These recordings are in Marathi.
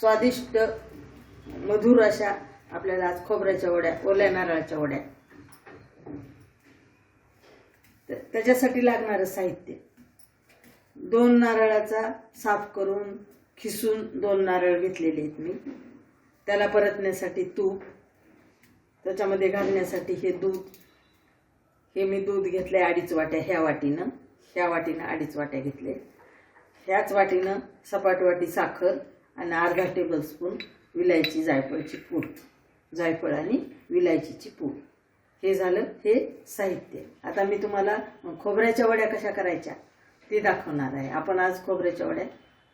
स्वादिष्ट मधुर अशा आपल्याला आज खोबऱ्याच्या वड्या ओल्या नारळाच्या वड्या. त- त्याच्यासाठी लागणारं साहित्य. दोन नारळाचा साफ करून खिसून दोन नारळ घेतलेले आहेत मी. त्याला परतण्यासाठी तूप त्याच्यामध्ये घालण्यासाठी हे दूध. हे मी दूध घेतले अडीच वाट्या ह्या वाटीनं. ह्या वाटीनं अडीच वाट्या घेतले. ह्याच वाटीनं सपाट वाटी साखर आणि अर्धा टेबलस्पून विलायची जायफळची पूड. जायफळ आणि विलायचीची पूड. हे झालं हे साहित्य. आता मी तुम्हाला खोबऱ्याच्या वड्या कशा करायच्या ते दाखवणार आहे. आपण आज खोबऱ्याच्या वड्या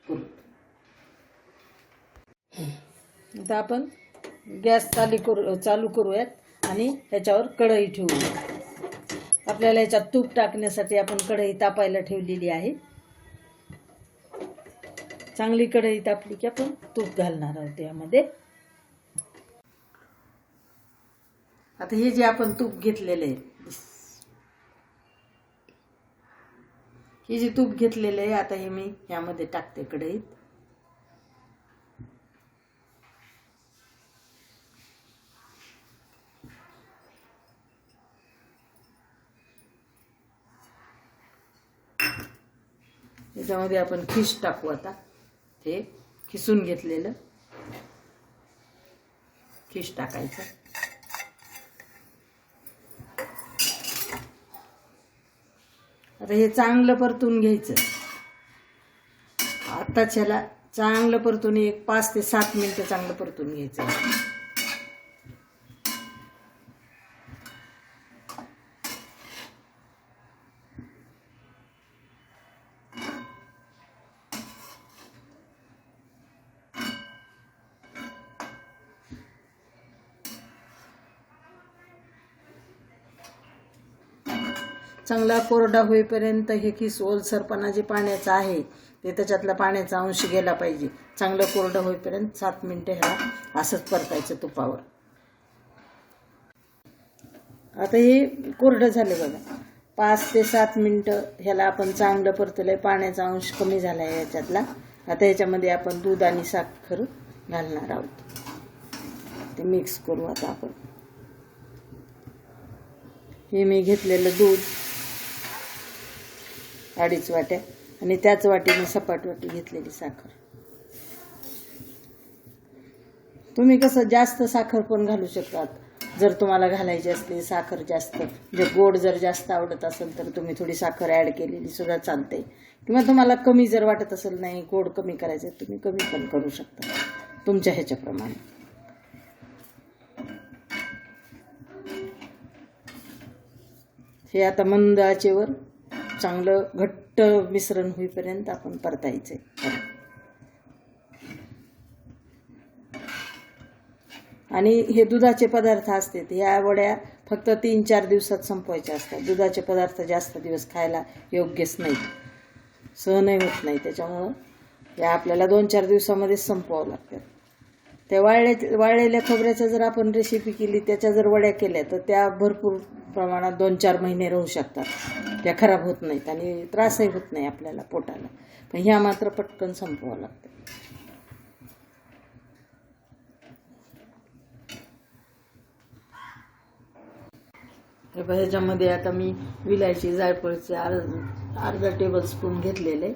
करू. आता आपण गॅस चालू करू चालू करूयात आणि ह्याच्यावर कढई ठेवूया. आपल्याला ह्याच्यात तूप टाकण्यासाठी आपण कढई तापायला ठेवलेली आहे. चांगली कढई तापली की आपण तूप घालणार आहोत यामध्ये. आता हे जे आपण तूप घेतलेले आहे हे जे तूप घेतलेलं आहे आता हे मी यामध्ये टाकते कढईत. याच्यामध्ये आपण फिश टाकू आता. हे खिसून घेतलेलं. खिस टाकायचं. आता हे चांगलं परतून घ्यायचं. आताच ह्याला चांगलं परतून एक पाच ते सात मिनिटं चांगलं परतून घ्यायचं. चांगला कोरडा होईपर्यंत हे किस ओलसरपणा जे पाण्याचं आहे ते त्याच्यातला पाण्याचा अंश गेला पाहिजे. चांगलं कोरडं होईपर्यंत सात मिनटं ह्या असंच परतायचं तुपावर. आता हे कोरडं झालं बघा. पाच ते सात मिनटं ह्याला आपण चांगलं परतलंय पाण्याचा अंश कमी झाला आहे याच्यातला. आता याच्यामध्ये आपण दूध आणि साखर घालणार आहोत. ते मिक्स करू आता आपण. हे मी घेतलेलं दूध. अडीच वाट्या आणि त्याच वाटीने सपाट वाटी घेतलेली साखर. तुम्ही कसं जास्त साखर पण घालू शकतात. जर तुम्हाला घालायची असली साखर जास्त जर गोड जर जास्त आवडत असेल तर तुम्ही थोडी साखर ॲड केलेली सुद्धा चालते. किंवा तुम्हाला कमी जर वाटत असेल नाही गोड कमी करायचं तुम्ही कमी पण करू शकता. तुमच्या ह्याच्याप्रमाणे. हे आता मंद आचेवर चांगलं घट्ट मिश्रण होईपर्यंत आपण परतायचे. आणि हे दुधाचे पदार्थ असतात ह्या वड्या फक्त तीन चार दिवसात संपवायच्या असतात. दुधाचे पदार्थ जास्त दिवस खायला योग्यच नाहीत. सहनही होत नाही त्याच्यामुळं या आपल्याला दोन चार दिवसामध्ये संपवावं लागतात त्या वाळल्या वाळलेल्या खोबऱ्याचं जर आपण रेसिपी केली त्याच्या जर वड्या केल्या तर त्या भरपूर प्रमाणात दोन चार महिने राहू शकतात. त्या खराब होत नाहीत आणि त्रासही होत नाही आपल्याला पोटाला. पण ह्या मात्र पटकन संपवावं लागतं. हे बघा, ह्याच्यामध्ये आता मी विलायची जायफळचे अर्ध अर्धा टेबल स्पून घेतलेले.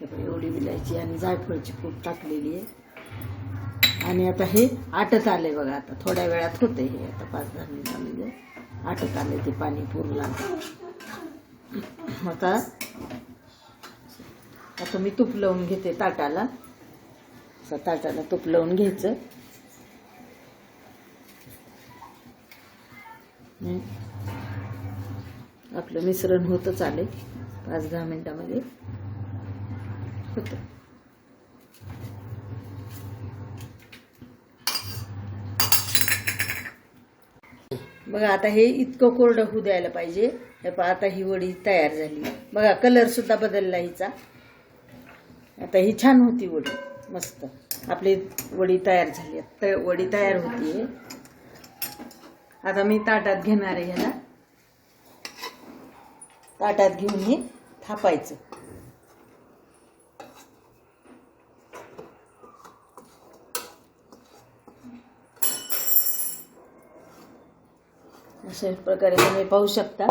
हे बघा, एवढी विलायची आणि जायफळची पूड टाकलेली आहे. आणि आता हे आटत आले बघा आता थोड्या वेळात होते हे आता पाच दहा मिनिटामध्ये म्हणजे आटत आले ते पाणी पुरला. आता आता मी तूप लावून घेते ताटाला. असं ताटाला तूप लावून घ्यायचं. आपलं मिश्रण होतच आले पाच दहा मिनिटामध्ये. होतं. बघा आता हे इतकं कोरडं होऊ द्यायला पाहिजे. हे पहा आता ही वडी तयार झाली. बघा कलर सुद्धा बदलला हिचा. आता ही छान होती वडी. मस्त. आपली वडी तयार झाली. आहे. त वडी तयार होती आता मी ताटात घेणार आहे ह्याला. ताटात घेऊन हे थापायचं. अशा प्रकारे तुम्ही पाहू शकता.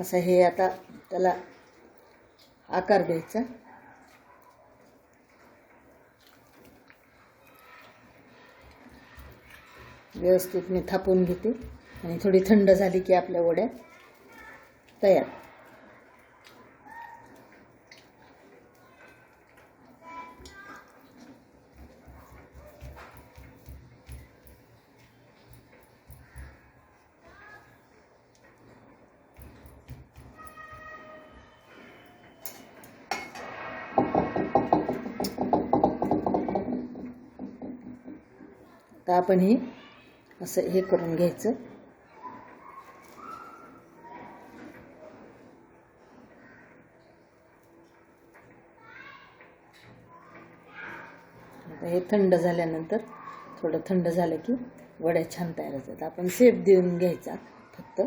असं हे आता त्याला आकार द्यायचा. व्यवस्थित मी थापून घेते. आणि थोडी थंड झाली की आपल्या वड्या तयार. आता आपण हे असं हे करून घ्यायचं. आता हे थंड झाल्यानंतर थोडं थंड झालं की वड्या छान तयार होतात. आपण सेप देऊन घ्यायचा फक्त.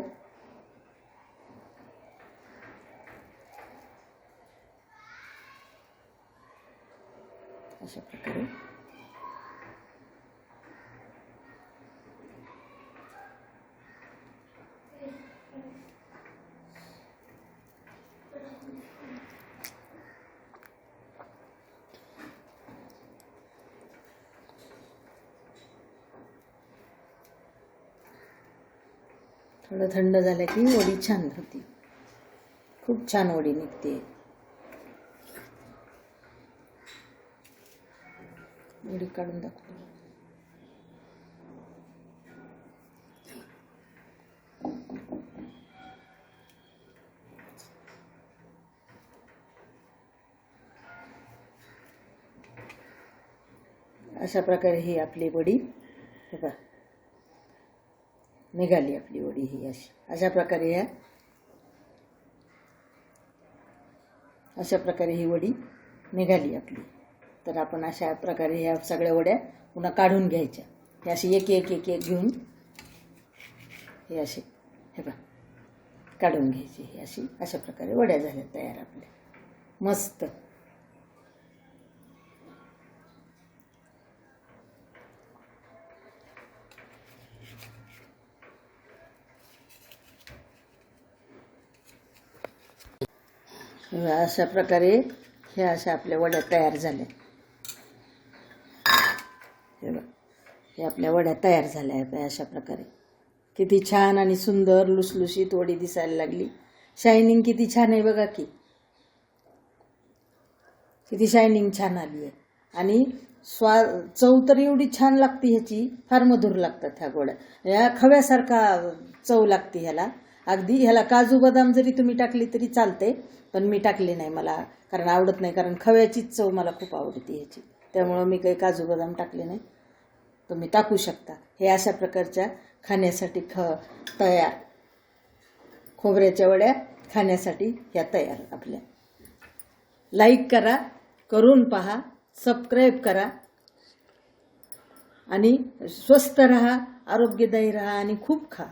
अशा प्रकारे. थोडं थंड झालं की वडी छान होती. खूप छान वडी निघते. वडी काढून दाखवतो. अशा प्रकारे ही आपली वडी. बघा निघाली आपली वडी ही अशी. अशा प्रकारे ह्या अशा प्रकारे ही वडी निघाली आपली. तर आपण अशा प्रकारे ह्या सगळ्या वड्या पुन्हा काढून घ्यायच्या. हे अशी एक एक एक एक घेऊन हे असे हे बघ काढून घ्यायची ही अशी अशा प्रकारे वड्या झाल्या तयार आपल्या. मस्त हे अशा प्रकारे हे अशा आपल्या वड्या तयार झाल्या हे बघ हे आपल्या वड्या तयार झाल्या आहेत अशा प्रकारे. किती छान आणि सुंदर लुसलुशीत वडी दिसायला लागली. शायनिंग किती छान आहे बघा की. किती शायनिंग छान आली आहे. आणि स्वा चव तर एवढी छान लागते ह्याची फार मधुर लागतात ह्या गोड्या. या खव्यासारखा चव लागते ह्याला. अगदी ह्याला काजू बदाम जरी तुम्ही टाकली तरी चालते पण मी टाकले नाही मला कारण आवडत नाही कारण खव्याचीच चव मला खूप आवडते ह्याची. त्यामुळं मी काही काजू बदाम टाकले नाही. तुम्ही टाकू शकता. हे अशा प्रकारच्या खाण्यासाठी ख तयार. खोबऱ्याच्या वड्या खाण्यासाठी ह्या तयार आपल्या. लाईक करा करून पहा सबस्क्राईब करा. आणि स्वस्त रहा आरोग्यदायी राहा आणि खूप खा.